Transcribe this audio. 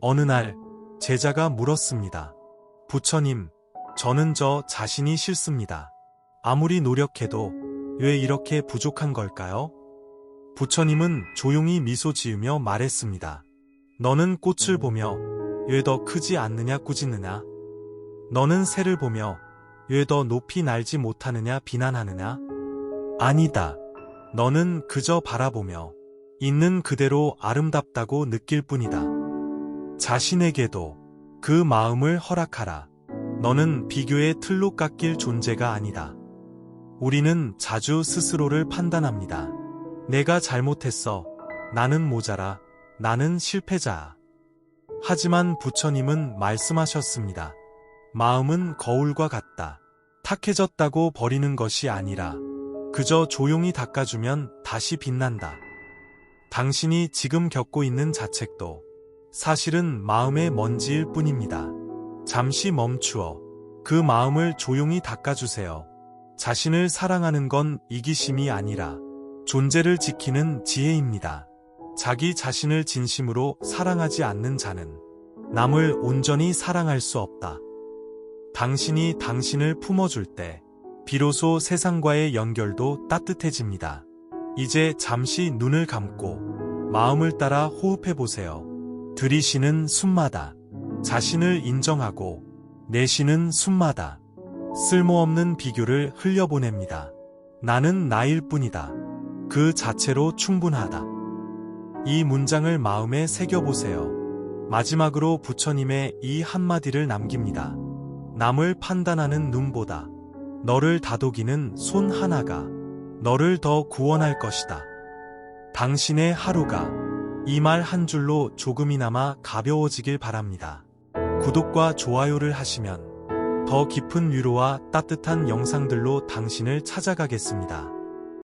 어느 날 제자가 물었습니다. 부처님, 저는 저 자신이 싫습니다. 아무리 노력해도 왜 이렇게 부족한 걸까요? 부처님은 조용히 미소 지으며 말했습니다. 너는 꽃을 보며 왜 더 크지 않느냐 꾸짖느냐? 너는 새를 보며 왜 더 높이 날지 못하느냐 비난하느냐? 아니다. 너는 그저 바라보며 있는 그대로 아름답다고 느낄 뿐이다. 자신에게도 그 마음을 허락하라. 너는 비교의 틀로 깎일 존재가 아니다. 우리는 자주 스스로를 판단합니다. 내가 잘못했어. 나는 모자라. 나는 실패자. 하지만 부처님은 말씀하셨습니다. 마음은 거울과 같다. 탁해졌다고 버리는 것이 아니라 그저 조용히 닦아주면 다시 빛난다. 당신이 지금 겪고 있는 자책도 사실은 마음의 먼지일 뿐입니다. 잠시 멈추어 그 마음을 조용히 닦아주세요. 자신을 사랑하는 건 이기심이 아니라 존재를 지키는 지혜입니다. 자기 자신을 진심으로 사랑하지 않는 자는 남을 온전히 사랑할 수 없다. 당신이 당신을 품어줄 때 비로소 세상과의 연결도 따뜻해집니다. 이제 잠시 눈을 감고 마음을 따라 호흡해 보세요. 들이쉬는 숨마다 자신을 인정하고 내쉬는 숨마다 쓸모없는 비교를 흘려보냅니다. 나는 나일 뿐이다. 그 자체로 충분하다. 이 문장을 마음에 새겨보세요. 마지막으로 부처님의 이 한마디를 남깁니다. 남을 판단하는 눈보다 너를 다독이는 손 하나가 너를 더 구원할 것이다. 당신의 하루가 이 말 한 줄로 조금이나마 가벼워지길 바랍니다. 구독과 좋아요를 하시면 더 깊은 위로와 따뜻한 영상들로 당신을 찾아가겠습니다.